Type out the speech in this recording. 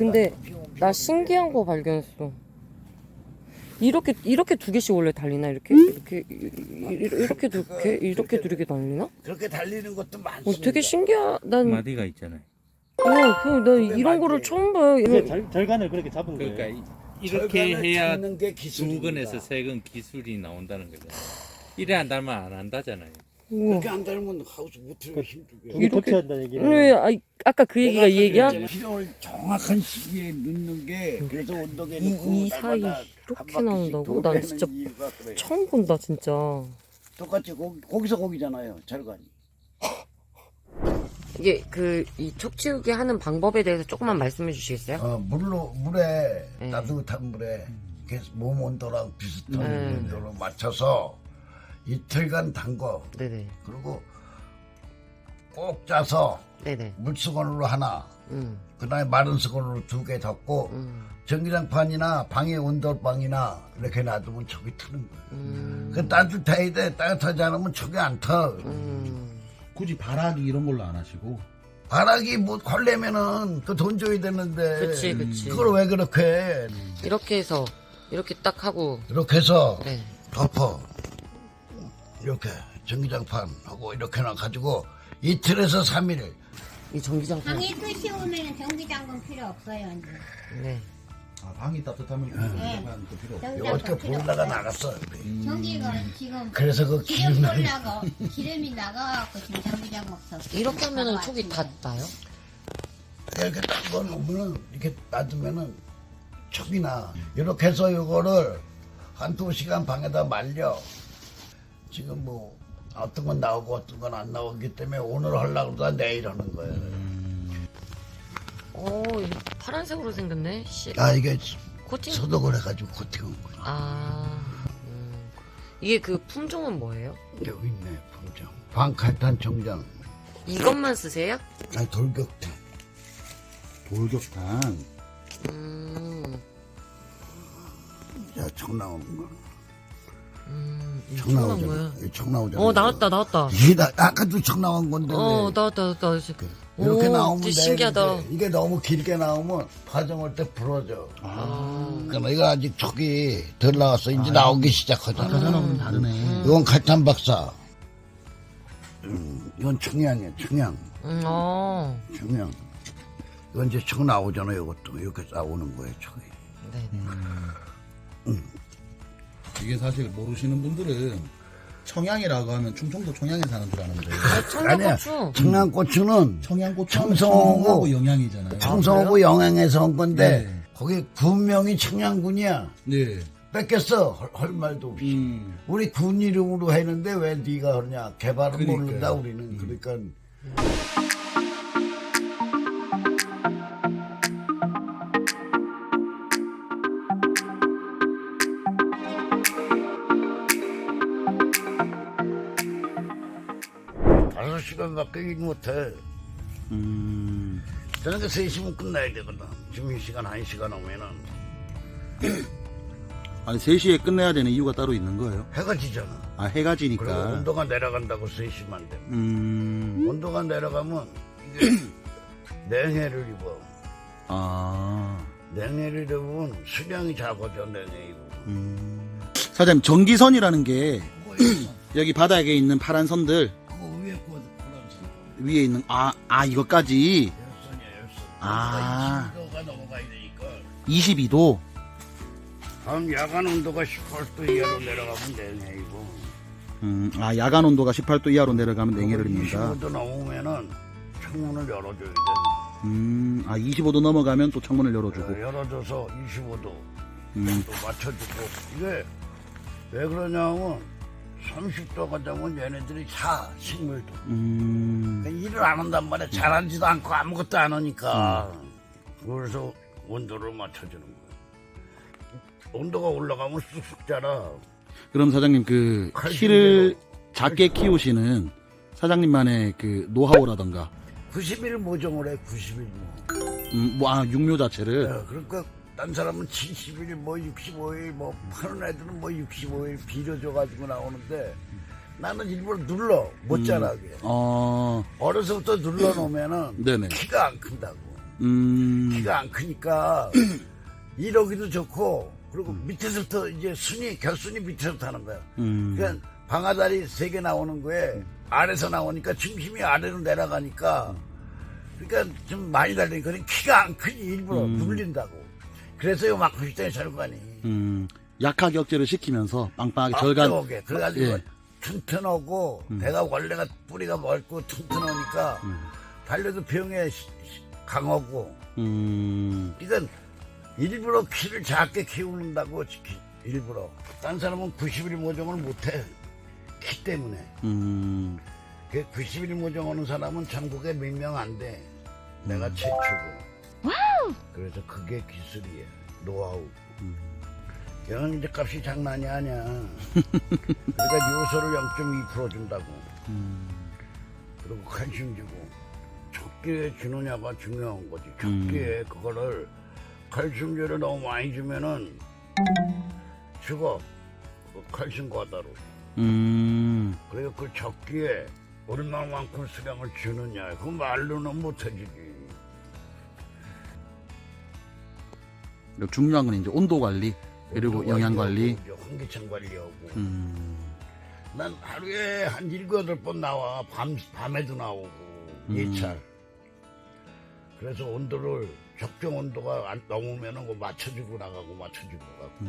근데 나 신기한 거 발견했어. 이렇게 이렇게 두 개씩 원래 달리나 이렇게 이렇게 이- 이- 이렇게 두 개 이렇게 두개 달리나? 그렇게 달리는 것도 어, 많습니다. 되게 신기하. 난 마디가 있잖아요. 어, 그나 이런 거를 처음 봐요. 절, 절간을 그렇게 잡은 거예요. 그러니까 이- 이렇게 절간을 해야 잡는 게 기술입니다. 두 건에서 세 건 기술이 나온다는 거죠. 이래 안 닮으면 안 한다잖아요. 우와. 그렇게 안 닮으면 하우스 못해요 힘들게. 두개 이렇게- 터치한다는 얘기는 왜 아, 아까 그 얘기가 이 얘기야? 필요를 정확한 시기에 넣는 게 그래서 온도계 이- 넣고 이 사이 이렇게 바퀴씩 나온다고? 난 진짜 이유가 그래요. 처음 본다 진짜. 똑같이 거기, 거기서 거기잖아요 절간이. 이게 그이 촉치우기 하는 방법에 대해서 조금만 말씀해 주시겠어요? 어, 물로 물에 네. 따뜻한 물에 이렇게 몸 온도랑 비슷한 네. 온도로 맞춰서 이틀간 담궈 네네. 그리고 꼭 짜서 네네. 물수건으로 하나 음. 그다음에 마른 수건으로 두 개 덮고 음. 전기장판이나 방에 온돌방이나 이렇게 놔두면 촉이 트는 거예요. 음. 그 따뜻해야 돼. 따뜻하지 않으면 촉이 안 터. 음. 굳이 바라기 이런 걸로 안 하시고 바닥이 뭐 걸려면은 그 돈 줘야 되는데. 그치 그치. 그걸 왜 그렇게 해? 이렇게 해서 이렇게 딱 하고 이렇게 해서 네. 덮어. 이렇게 전기장판하고 이렇게 놔가지고 이틀에서 3일. 이 전기장판. 방이 오면 전기장군 필요 없어요 이제. 네. 아, 방이 따뜻하면 전기장판 그 필요 없고 이렇게 전기장군 필요 보일러가 없어요. 나갔어. 전기가 지금 그래서 그 기름 기름 돌라고 기름이 나가갖고 지금 전기장 없어. 이렇게 하면은 촉이 다 나요? 이렇게 딱 놓으면은 이렇게 놔두면은 촉이 나. 이렇게 해서 이거를 한 두 시간 방에다 말려. 지금 뭐 어떤 건 나오고 어떤 건 안 나오기 때문에 오늘 하려고 그러다 내일 하는 거예요. 오, 이거 파란색으로 생겼네. 씨. 아 이게 코팅. 소독을 해가지고 코팅한 거야. 아. 음. 이게 그 품종은 뭐예요? 여기 있네 품종. 방칼탄 총장. 이것만 쓰세요? 아 돌격탄. 돌격탄 음. 야 총 나오는 거. 음. 나온 나오잖아. 거야. 이총 나오잖아. 어, 나왔다, 나왔다. 이게 나, 아까도 총 나온 건데. 어, 왜. 나왔다, 나왔다. 이렇게 오, 나오면 돼. 신기하다. 이게, 이게 너무 길게 나오면 파정할 때 부러져. 아. 그러니까 이거 아직 촉이 덜 나왔어. 이제 나오기 시작하잖아. 아까는 다르네 이건 칼탄 박사. 음, 이건 청양이야, 청양. 음, 어. 청양. 이건 이제 촉 나오잖아, 이것도. 이렇게 나오는 거예요, 촉이. 네. 이게 사실 모르시는 분들은 청양이라고 하면 충청도 청양에 사는 줄 아는데 아니야. 청양고추. 청양고추는 청양고추 청성하고 청하고 영양이잖아요 청성하고 영양에서 온 건데, 네. 거기 군명이 청양군이야. 네 뺏겼어, 헐, 헐 말도 없이. 음. 우리 군 이름으로 했는데 왜 네가 그러냐 개발은 그러니까요. 모른다 우리는 그러니까 다섯 시간밖에 일 못해 음. 저녁에 3시면 끝나야 되거든 이 시간 1시간 오면은 아니 3시에 끝내야 되는 이유가 따로 있는 거예요? 해가 지잖아 아 해가 그리고 지니까 온도가 내려간다고 3시만 되면 음. 온도가 내려가면 냉해를 입어 아. 냉해를 입으면 수량이 작아져 냉해 입으면 음. 사장님 전기선이라는 게 여기 바닥에 있는 파란 선들 위에 있는 아, 아 이것까지? 아. 20도가 넘어가야 되니까 22도? 다음 야간 온도가 18도 이하로 내려가면 냉해이고 음, 아 야간 온도가 18도 이하로 내려가면 냉해를 입는다. 25도 넘으면은 창문을 열어줘야 돼. 음, 아 25도 넘어가면 또 창문을 열어주고. 어, 열어줘서 25도 음, 또 맞춰주고. 이게 왜 그러냐면 30도가 되면 얘네들이 사 식물도. 음, 그러니까 일을 안 한단 말이야. 잘하지도 않고 아무것도 안 하니까. 그래서 온도를 맞춰주는 거야. 온도가 올라가면 쑥쑥 자라. 그럼 사장님 그 칼슘 키를 작게 키우시는 사장님만의 그 노하우라던가. 90일 모종을 해 90일 모 음, 뭐, 아, 육묘 자체를? 야, 그러니까 딴 사람은 70일 뭐 65일 뭐 파는 애들은 뭐 65일 빌려줘가지고 나오는데 나는 일부러 눌러 못 자라게 어, 어려서부터 눌러 놓으면은 네네. 키가 안 큰다고 음. 키가 안 크니까 이러기도 좋고 그리고 밑에서부터 이제 순위 결순이 밑에서부터 하는 거야. 음. 그러니까 방아다리 세 개 나오는 거에 아래서 나오니까 중심이 아래로 내려가니까 그러니까 좀 많이 달리니까 키가 안 크니 일부러 눌린다고. 그래서 요 마크 시장에 저런 거 아니. 음. 약하게 억제를 시키면서 빵빵하게 아, 절간. 오게 그래가지고 예. 튼튼하고 배가 원래가 뿌리가 넓고 튼튼하니까 달려도 병에 시- 시- 강하고 음. 그러니까 일부러 키를 작게 키우는다고 키- 일부러 딴 사람은 90일 모종을 못해 키 때문에 음. 그 90일 모종 하는 사람은 전국에 몇 명 안 돼 내가 최초고 그래서 그게 기술이야 노하우. 영양제 값이 장난이 아니야. 그러니까 요소를 0.2% 준다고. 그리고 칼슘 주고. 적게 주느냐가 중요한 거지. 적게 그거를 칼슘제를 너무 많이 주면은 죽어. 그 칼슘 과다로. 음. 그래서 그 적기에 얼마만큼 수량을 주느냐. 그 말로는 못해주지 중요한 건 이제 온도 관리 그리고 영양 관리. 환기청 관리하고. 음. 난 하루에 한 일곱 여덟 번 나와. 밤, 밤에도 나오고 예찰. 그래서 온도를 적정 온도가 안 넘으면은 그 맞춰주고 나가고 맞춰주고 가고